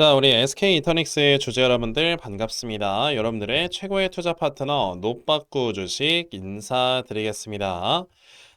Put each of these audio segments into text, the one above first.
자, 우리 SK 이터닉스의 주주 여러분들 반갑습니다. 여러분들의 최고의 투자 파트너 노빠꾸 주식 인사드리겠습니다.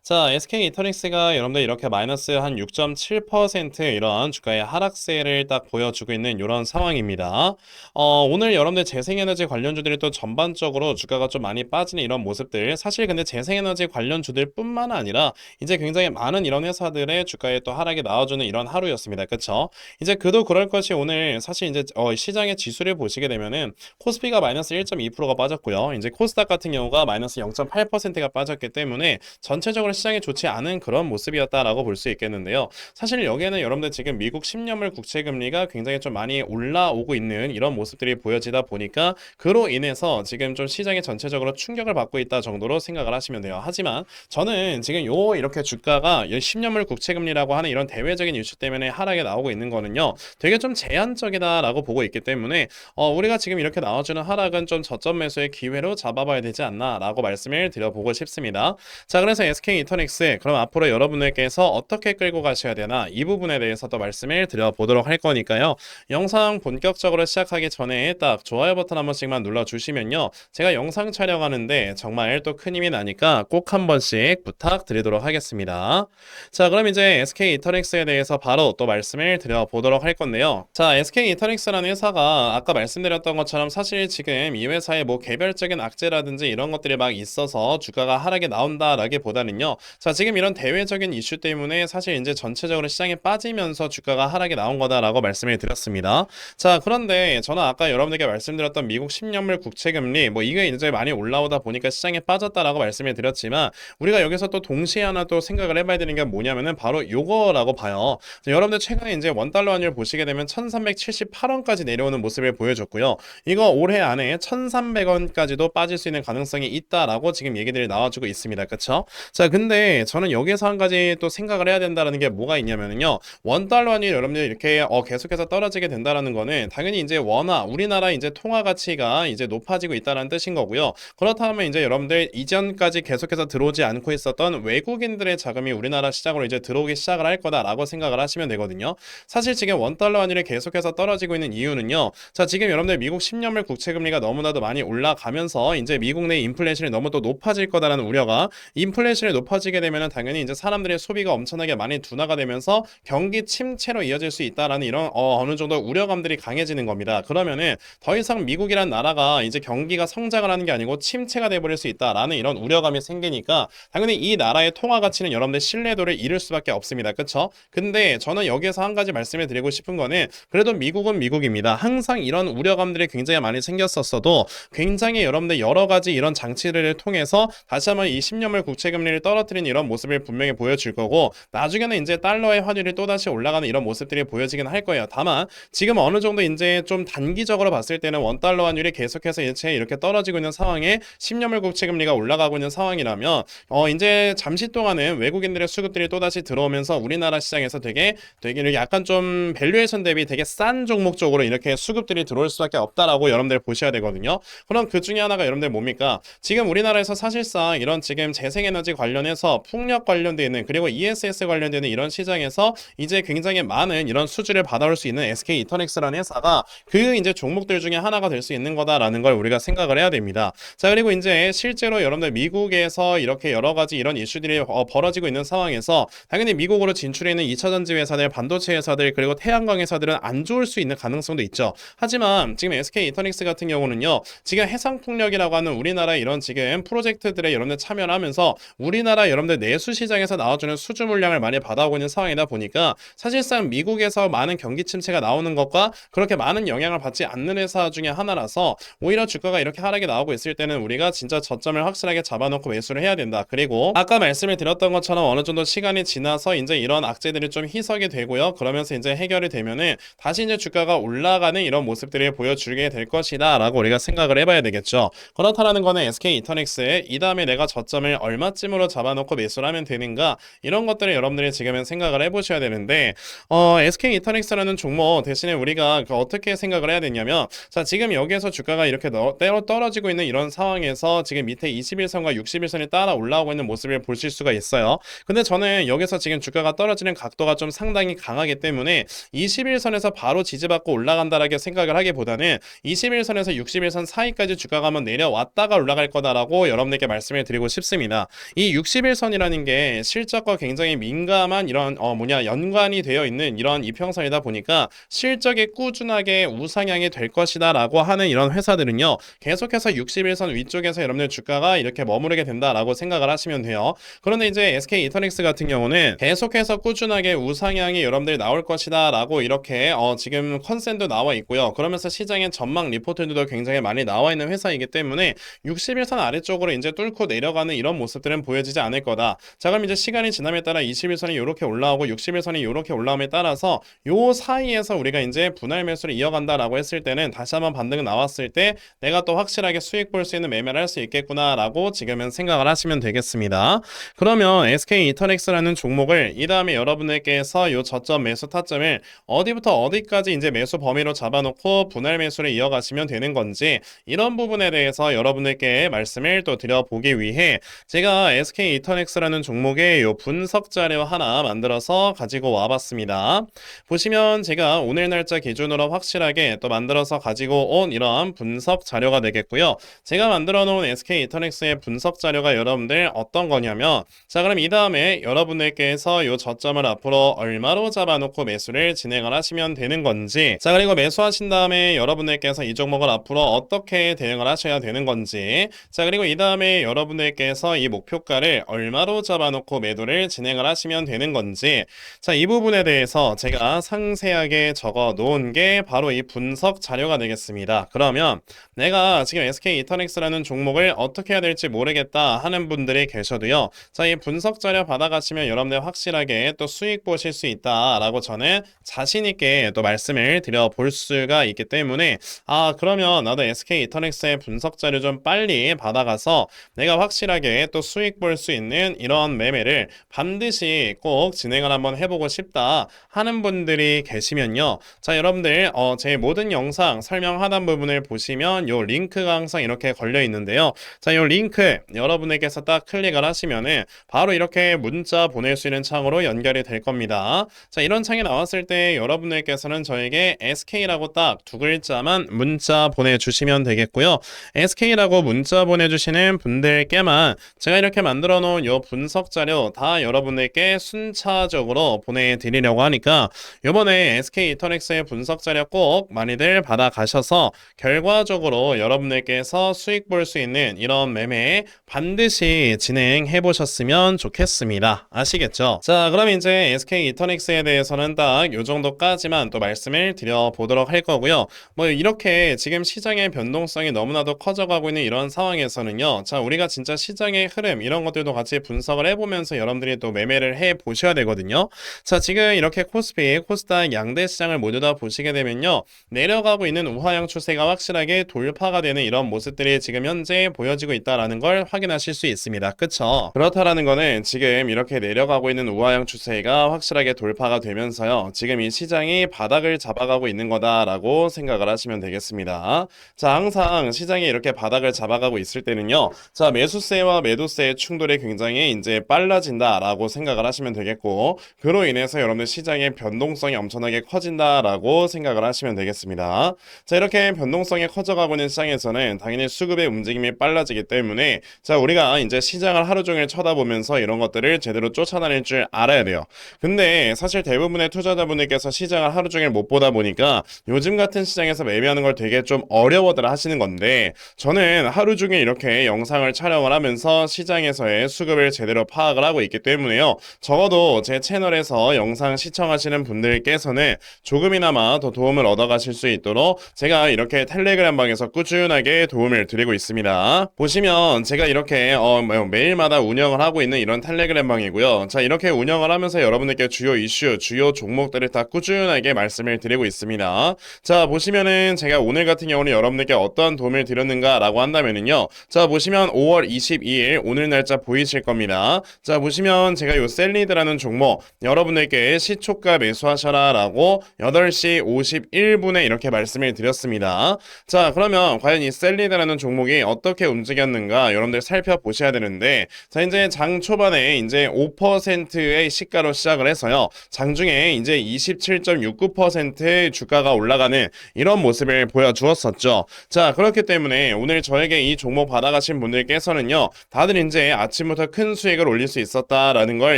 자, SK 이터닉스가 여러분들 이렇게 마이너스 한 6.7% 이런 주가의 하락세를 딱 보여주고 있는 이런 상황입니다. 어, 오늘 여러분들 재생에너지 관련주들이 또 전반적으로 주가가 좀 많이 빠지는 이런 모습들 사실 근데 재생에너지 관련주들 뿐만 아니라 이제 굉장히 많은 이런 회사들의 주가에 또 하락이 나와주는 이런 하루였습니다. 그쵸? 이제 그도 그럴 것이 오늘 사실 이제 어, 시장의 지수를 보시게 되면은 코스피가 마이너스 1.2%가 빠졌고요. 이제 코스닥 같은 경우가 마이너스 0.8%가 빠졌기 때문에 전체적으로 시장이 좋지 않은 그런 모습이었다라고 볼 수 있겠는데요. 사실 여기에는 여러분들 지금 미국 10년물 국채 금리가 굉장히 좀 많이 올라오고 있는 이런 모습들이 보여지다 보니까 그로 인해서 지금 좀 시장이 전체적으로 충격을 받고 있다 정도로 생각을 하시면 돼요. 하지만 저는 지금 요 이렇게 주가가 10년물 국채 금리라고 하는 이런 대외적인 이슈 때문에 하락이 나오고 있는 거는요. 되게 좀 제한적이다라고 보고 있기 때문에 어, 우리가 지금 이렇게 나와주는 하락은 좀 저점 매수의 기회로 잡아봐야 되지 않나라고 말씀을 드려보고 싶습니다. 자, 그래서 SK 이터닉스 그럼 앞으로 여러분들께서 어떻게 끌고 가셔야 되나 이 부분에 대해서 또 말씀을 드려보도록 할 거니까요. 영상 본격적으로 시작하기 전에 딱 좋아요 버튼 한 번씩만 눌러주시면요. 제가 영상 촬영하는데 정말 또 큰 힘이 나니까 꼭 한 번씩 부탁드리도록 하겠습니다. 자, 그럼 이제 SK 이터닉스에 대해서 바로 또 말씀을 드려보도록 할 건데요. 자, SK 이터닉스라는 회사가 아까 말씀드렸던 것처럼 사실 지금 이 회사의 뭐 개별적인 악재라든지 이런 것들이 막 있어서 주가가 하락이 나온다라기보다는요. 자, 지금 이런 대외적인 이슈 때문에 사실 이제 전체적으로 시장에 빠지면서 주가가 하락이 나온 거다라고 말씀을 드렸습니다. 자, 그런데 저는 아까 여러분들께 말씀드렸던 미국 10년물 국채 금리 뭐 이게 이제 많이 올라오다 보니까 시장에 빠졌다라고 말씀을 드렸지만 우리가 여기서 또 동시에 하나 또 생각을 해봐야 되는 게 뭐냐면은 바로 요거라고 봐요. 자, 여러분들 최근에 이제 원 달러 환율 보시게 되면 1378원까지 내려오는 모습을 보여줬고요. 이거 올해 안에 1300원까지도 빠질 수 있는 가능성이 있다라고 지금 얘기들이 나와주고 있습니다. 그쵸? 자, 근데 저는 여기에서 한 가지 또 생각을 해야 된다는 게 뭐가 있냐면요. 원 달러 환율 여러분들 이렇게 어, 계속해서 떨어지게 된다라는 거는 당연히 이제 원화, 우리나라 이제 통화 가치가 이제 높아지고 있다는 뜻인 거고요. 그렇다면 이제 여러분들 이전까지 계속해서 들어오지 않고 있었던 외국인들의 자금이 우리나라 시장으로 이제 들어오기 시작을 할 거다라고 생각을 하시면 되거든요. 사실 지금 원 달러 환율이 계속해서 떨어지고 있는 이유는요. 자, 지금 여러분들 미국 10년물 국채 금리가 너무나도 많이 올라가면서 이제 미국 내 인플레이션이 너무 또 높아질 거다라는 우려가 인플레이션이 높아 지게 되면은 당연히 이제 사람들의 소비가 엄청나게 많이 둔화가 되면서 경기 침체로 이어질 수 있다라는 이런 어, 어느 정도 우려감들이 강해지는 겁니다. 그러면은 더 이상 미국이란 나라가 이제 경기가 성장을 하는 게 아니고 침체가 돼버릴 수 있다라는 이런 우려감이 생기니까 당연히 이 나라의 통화 가치는 여러분들 신뢰도를 잃을 수밖에 없습니다. 그쵸? 근데 저는 여기에서 한 가지 말씀을 드리고 싶은 거는 그래도 미국은 미국입니다. 항상 이런 우려감들이 굉장히 많이 생겼었어도 굉장히 여러분들 여러 가지 이런 장치들을 통해서 다시 한번 이 10년물 국채 금리를 떨 어뜨린 이런 모습을 분명히 보여줄 거고 나중에는 이제 달러의 환율이 또다시 올라가는 이런 모습들이 보여지긴 할 거예요. 다만 지금 어느 정도 이제 좀 단기적으로 봤을 때는 원달러 환율이 계속해서 이제 이렇게 떨어지고 있는 상황에 10년물 국채 금리가 올라가고 있는 상황이라면 어 이제 잠시 동안은 외국인들의 수급들이 또다시 들어오면서 우리나라 시장에서 되게 이렇게 약간 좀 밸류에이션 대비 되게 싼 종목 쪽으로 이렇게 수급들이 들어올 수밖에 없다라고 여러분들 보셔야 되거든요. 그럼 그 중에 하나가 여러분들 뭡니까? 지금 우리나라에서 사실상 이런 지금 재생에너지 관련 해서 풍력 관련돼 있는 그리고 ESS 관련되는 이런 시장에서 이제 굉장히 많은 이런 수주를 받아올 수 있는 SK 이터닉스라는 회사가 그 이제 종목들 중에 하나가 될 수 있는 거다라는 걸 우리가 생각을 해야 됩니다. 자 그리고 이제 실제로 여러분들 미국에서 이렇게 여러 가지 이런 이슈들이 어, 벌어지고 있는 상황에서 당연히 미국으로 진출해 있는 2차 전지 회사들, 반도체 회사들 그리고 태양광 회사들은 안 좋을 수 있는 가능성도 있죠. 하지만 지금 SK 이터닉스 같은 경우는요. 지금 해상 풍력이라고 하는 우리나라 이런 지금 프로젝트들에 여러분들 참여를 하면서 우리나라 여러분들 내수 시장에서 나와주는 수주 물량을 많이 받아오고 있는 상황이다 보니까 사실상 미국에서 많은 경기 침체가 나오는 것과 그렇게 많은 영향을 받지 않는 회사 중에 하나라서 오히려 주가가 이렇게 하락이 나오고 있을 때는 우리가 진짜 저점을 확실하게 잡아놓고 매수를 해야 된다. 그리고 아까 말씀을 드렸던 것처럼 어느 정도 시간이 지나서 이제 이런 악재들이 좀 희석이 되고요. 그러면서 이제 해결이 되면은 다시 이제 주가가 올라가는 이런 모습들을 보여주게 될 것이다 라고 우리가 생각을 해봐야 되겠죠. 그렇다라는 거는 SK 이터닉스의 이 다음에 내가 저점을 얼마쯤으로 잡아 잡아놓고 매수를 하면 되는가 이런 것들을 여러분들이 지금은 생각을 해보셔야 되는데 어, SK 이터닉스라는 종목 대신에 우리가 그 어떻게 생각을 해야 되냐면 자 지금 여기에서 주가가 이렇게 너, 때로 떨어지고 있는 이런 상황에서 지금 밑에 21선과 61선이 따라 올라오고 있는 모습을 보실 수가 있어요. 근데 저는 여기서 지금 주가가 떨어지는 각도가 좀 상당히 강하기 때문에 21선에서 바로 지지받고 올라간다라고 생각을 하기보다는 21선에서 61선 사이까지 주가가 한번 내려왔다가 올라갈 거다라고 여러분들께 말씀을 드리고 싶습니다. 이 61선이라는 게 실적과 굉장히 민감한 이런 어 뭐냐 연관이 되어 있는 이런 이평선이다 보니까 실적이 꾸준하게 우상향이 될 것이다라고 하는 이런 회사들은요 계속해서 61선 위쪽에서 여러분들 주가가 이렇게 머무르게 된다라고 생각을 하시면 돼요. 그런데 이제 SK 이터닉스 같은 경우는 계속해서 꾸준하게 우상향이 여러분들 나올 것이다라고 이렇게 어 지금 컨센도 나와 있고요. 그러면서 시장의 전망 리포트들도 굉장히 많이 나와 있는 회사이기 때문에 61선 아래쪽으로 이제 뚫고 내려가는 이런 모습들은 보여지지 않을 거다. 자 그럼 이제 시간이 지남에 따라 21선이 이렇게 올라오고 61선이 이렇게 올라옴에 따라서 요 사이에서 우리가 이제 분할 매수를 이어간다라고 했을 때는 다시 한번 반등 나왔을 때 내가 또 확실하게 수익 볼 수 있는 매매를 할 수 있겠구나라고 지금은 생각을 하시면 되겠습니다. 그러면 SK 이터넥스라는 종목을 이 다음에 여러분들께서 요 저점 매수 타점을 어디부터 어디까지 이제 매수 범위로 잡아놓고 분할 매수를 이어가시면 되는 건지 이런 부분에 대해서 여러분들께 말씀을 또 드려보기 위해 제가 SK 이터넥스라는 종목의 요 분석 자료 하나 만들어서 가지고 와봤습니다. 보시면 제가 오늘 날짜 기준으로 확실하게 또 만들어서 가지고 온 이러한 분석 자료가 되겠고요. 제가 만들어 놓은 SK 이터넥스의 분석 자료가 여러분들 어떤 거냐면 자 그럼 이 다음에 여러분들께서 요 저점을 앞으로 얼마로 잡아놓고 매수를 진행을 하시면 되는 건지 자 그리고 매수하신 다음에 여러분들께서 이 종목을 앞으로 어떻게 대응을 하셔야 되는 건지 자 그리고 이 다음에 여러분들께서 이 목표가를 얼마로 잡아놓고 매도를 진행을 하시면 되는 건지 자 이 부분에 대해서 제가 상세하게 적어 놓은 게 바로 이 분석 자료가 되겠습니다. 그러면 내가 지금 SK 이터넥스라는 종목을 어떻게 해야 될지 모르겠다 하는 분들이 계셔도요 자 이 분석 자료 받아가시면 여러분들 확실하게 또 수익 보실 수 있다라고 저는 자신 있게 또 말씀을 드려 볼 수가 있기 때문에 아 그러면 나도 SK 이터넥스의 분석 자료 좀 빨리 받아가서 내가 확실하게 또 수익 볼수 있는 이런 매매를 반드시 꼭 진행을 한번 해보고 싶다 하는 분들이 계시면요. 자 여러분들 어, 제 모든 영상 설명 하단 부분을 보시면 요 링크가 항상 이렇게 걸려 있는데요. 자 요 링크 여러분에게서 딱 클릭을 하시면은 바로 이렇게 문자 보낼 수 있는 창으로 연결이 될 겁니다. 자 이런 창이 나왔을 때 여러분들께서는 저에게 SK라고 딱 두 글자만 문자 보내주시면 되겠고요. SK라고 문자 보내주시는 분들께만 제가 이렇게 만들어 놓은 요 분석 자료 다 여러분들께 순차적으로 보내드리려고 하니까 이번에 SK 이터넥스의 분석 자료 꼭 많이들 받아가셔서 결과적으로 여러분들께서 수익 볼 수 있는 이런 매매 반드시 진행해 보셨으면 좋겠습니다. 아시겠죠? 자 그럼 이제 SK 이터넥스에 대해서는 딱 요 정도까지만 또 말씀을 드려보도록 할 거고요. 뭐 이렇게 지금 시장의 변동성이 너무나도 커져가고 있는 이런 상황에서는요. 자 우리가 진짜 시장의 흐름 이런 것들 도 같이 분석을 해보면서 여러분들이 또 매매를 해 보셔야 되거든요. 자 지금 이렇게 코스피, 코스닥 양대 시장을 모두 다 보시게 되면요. 내려가고 있는 우하향 추세가 확실하게 돌파가 되는 이런 모습들이 지금 현재 보여지고 있다라는 걸 확인하실 수 있습니다. 그쵸? 그렇다라는 거는 지금 이렇게 내려가고 있는 우하향 추세가 확실하게 돌파가 되면서요. 지금 이 시장이 바닥을 잡아가고 있는 거다라고 생각을 하시면 되겠습니다. 자, 항상 시장이 이렇게 바닥을 잡아가고 있을 때는요. 자, 매수세와 매도세의 충돌이 굉장히 이제 빨라진다라고 생각을 하시면 되겠고, 그로 인해서 여러분들 시장의 변동성이 엄청나게 커진다라고 생각을 하시면 되겠습니다. 자, 이렇게 변동성이 커져가고 있는 시장에서는 당연히 수급의 움직임이 빨라지기 때문에 자, 우리가 이제 시장을 하루 종일 쳐다보면서 이런 것들을 제대로 쫓아다닐 줄 알아야 돼요. 근데 사실 대부분의 투자자분들께서 시장을 하루 종일 못 보다 보니까 요즘 같은 시장에서 매매하는 걸 되게 좀 어려워들 하시는 건데 저는 하루 종일 이렇게 영상을 촬영을 하면서 시장에서의 수급을 제대로 파악을 하고 있기 때문에요. 적어도 제 채널에서 영상 시청하시는 분들께서는 조금이나마 더 도움을 얻어가실 수 있도록 제가 이렇게 텔레그램 방에서 꾸준하게 도움을 드리고 있습니다. 보시면 제가 이렇게 어, 뭐 매일마다 운영을 하고 있는 이런 텔레그램 방이고요. 자 이렇게 운영을 하면서 여러분들께 주요 이슈, 주요 종목들을 다 꾸준하게 말씀을 드리고 있습니다. 자 보시면은 제가 오늘 같은 경우는 여러분들께 어떤 도움을 드렸는가라고 한다면은요. 자 보시면 5월 22일 오늘 날짜 보 이실 겁니다. 자, 보시면 제가 요 셀리드라는 종목 여러분들께 시초가 매수하셔라 라고 8시 51분에 이렇게 말씀을 드렸습니다. 자, 그러면 과연 이 셀리드라는 종목이 어떻게 움직였는가 여러분들 살펴보셔야 되는데 자, 이제 장 초반에 이제 5%의 시가로 시작을 해서요. 장중에 이제 27.69% 주가가 올라가는 이런 모습을 보여주었었죠. 자, 그렇기 때문에 오늘 저에게 이 종목 받아가신 분들께서는요, 다들 이제 아침 부터 큰 수익을 올릴 수 있었다라는 걸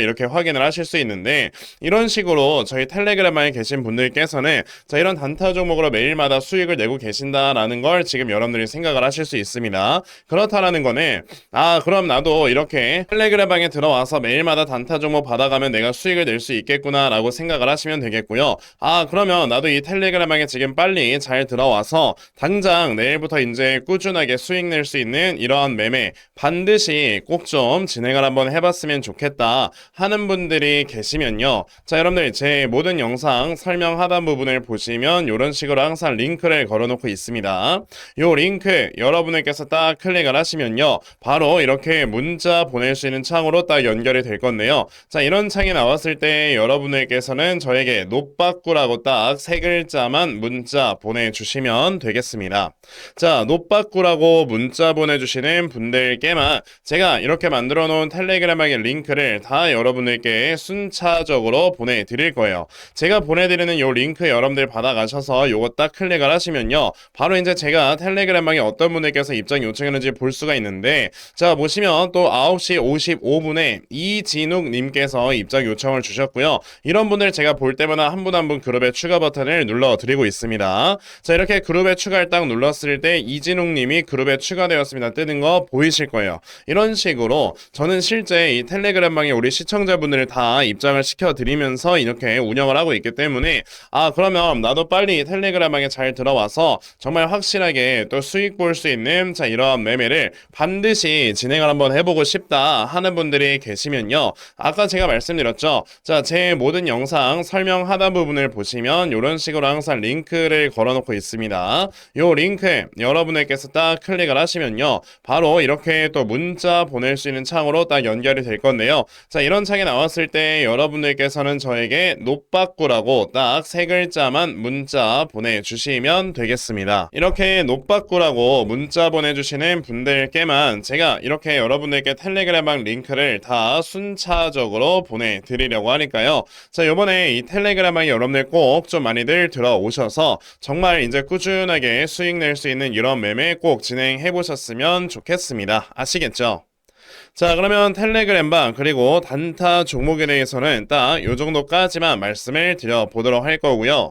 이렇게 확인을 하실 수 있는데, 이런 식으로 저희 텔레그램에 계신 분들께서는 자, 이런 단타 종목으로 매일마다 수익을 내고 계신다라는 걸 지금 여러분들이 생각을 하실 수 있습니다. 그렇다라는 거는, 아, 그럼 나도 이렇게 텔레그램 방에 들어와서 매일마다 단타 종목 받아가면 내가 수익을 낼 수 있겠구나라고 생각을 하시면 되겠고요. 아, 그러면 나도 이 텔레그램 방에 지금 빨리 잘 들어와서 당장 내일부터 이제 꾸준하게 수익 낼 수 있는 이러한 매매 반드시 꼭좀 진행을 한번 해봤으면 좋겠다 하는 분들이 계시면요. 자, 여러분들 제 모든 영상 설명 하단 부분을 보시면 이런 식으로 항상 링크를 걸어놓고 있습니다. 요 링크 여러분들께서 딱 클릭을 하시면요. 바로 이렇게 문자 보낼 수 있는 창으로 딱 연결이 될 건데요. 자, 이런 창이 나왔을 때 여러분들께서는 저에게 노빠꾸라고 딱 세 글자만 문자 보내주시면 되겠습니다. 자, 노빠꾸라고 문자 보내주시는 분들께만 제가 이렇게 만 들어 놓은 텔레그램의 링크를 다 여러분들께 순차적으로 보내드릴 거예요. 제가 보내드리는 요 링크 여러분들 받아가셔서 요거 딱 클릭을 하시면요. 바로 이제 제가 텔레그램방에 어떤 분들께서 입장 요청했는지 볼 수가 있는데 자, 보시면 또 9시 55분에 이진욱님께서 입장 요청을 주셨고요. 이런 분들 제가 볼 때마다 한 분 한 분 그룹에 추가 버튼을 눌러드리고 있습니다. 자, 이렇게 그룹에 추가를 딱 눌렀을 때 이진욱님이 그룹에 추가되었습니다. 뜨는 거 보이실 거예요. 이런 식으로 저는 실제 이 텔레그램방에 우리 시청자분들을 다 입장을 시켜드리면서 이렇게 운영을 하고 있기 때문에 아, 그러면 나도 빨리 텔레그램방에 잘 들어와서 정말 확실하게 또 수익 볼 수 있는 자, 이러한 매매를 반드시 진행을 한번 해보고 싶다 하는 분들이 계시면요. 아까 제가 말씀드렸죠. 자, 제 모든 영상 설명 하단 부분을 보시면 이런 식으로 항상 링크를 걸어놓고 있습니다. 요 링크 여러분들께서 딱 클릭을 하시면요. 바로 이렇게 또 문자 보낼 수 있는 창으로 딱 연결이 될 건데요. 자, 이런 창이 나왔을 때 여러분들께서는 저에게 노빠꾸라고 딱 세 글자만 문자 보내주시면 되겠습니다. 이렇게 노빠꾸라고 문자 보내주시는 분들께만 제가 이렇게 여러분들께 텔레그램방 링크를 다 순차적으로 보내드리려고 하니까요. 자, 요번에 이 텔레그램방에 여러분들 꼭 좀 많이들 들어오셔서 정말 이제 꾸준하게 수익 낼 수 있는 이런 매매 꼭 진행해 보셨으면 좋겠습니다. 아시겠죠? 자, 그러면 텔레그램방 그리고 단타 종목에 대해서는 딱 요 정도까지만 말씀을 드려보도록 할 거고요.